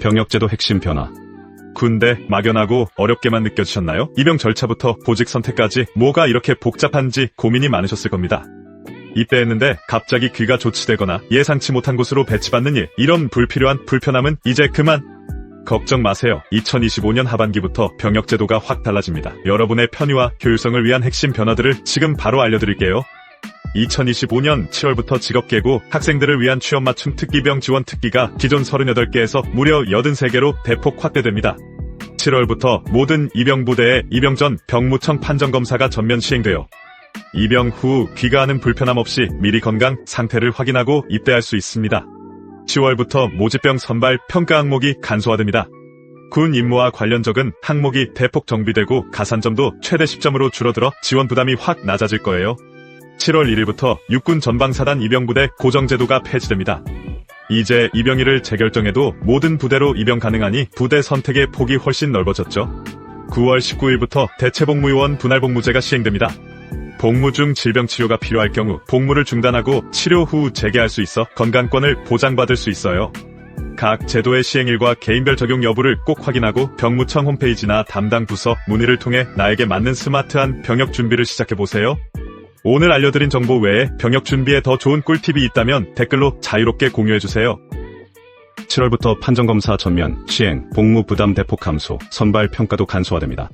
병역제도 핵심 변화. 군대 막연하고 어렵게만 느껴지셨나요? 입영 절차부터 보직 선택까지 뭐가 이렇게 복잡한지 고민이 많으셨을 겁니다. 입대했는데 갑자기 귀가 조치되거나 예상치 못한 곳으로 배치받는 일, 이런 불필요한 불편함은 이제 그만. 걱정 마세요. 2025년 하반기부터 병역제도가 확 달라집니다. 여러분의 편의와 효율성을 위한 핵심 변화들을 지금 바로 알려드릴게요. 2025년 7월부터 직업계고 학생들을 위한 취업 맞춤 특기병 지원 특기가 기존 38개에서 무려 83개로 대폭 확대됩니다. 7월부터 모든 입영부대의 입영 전 병무청 판정검사가 전면 시행되어 입영 후 귀가하는 불편함 없이 미리 건강 상태를 확인하고 입대할 수 있습니다. 10월부터 모집병 선발 평가 항목이 간소화됩니다. 군 임무와 관련 적은 항목이 대폭 정비되고 가산점도 최대 10점으로 줄어들어 지원 부담이 확 낮아질 거예요. 7월 1일부터 육군 전방사단 입영부대 고정제도가 폐지됩니다. 이제 입영일을 재결정해도 모든 부대로 입영 가능하니 부대 선택의 폭이 훨씬 넓어졌죠. 9월 19일부터 대체복무요원 분할복무제가 시행됩니다. 복무 중 질병 치료가 필요할 경우 복무를 중단하고 치료 후 재개할 수 있어 건강권을 보장받을 수 있어요. 각 제도의 시행일과 개인별 적용 여부를 꼭 확인하고 병무청 홈페이지나 담당 부서 문의를 통해 나에게 맞는 스마트한 병역 준비를 시작해보세요. 오늘 알려드린 정보 외에 병역 준비에 더 좋은 꿀팁이 있다면 댓글로 자유롭게 공유해주세요. 7월부터 판정검사 전면, 시행, 복무 부담 대폭 감소, 선발 평가도 간소화됩니다.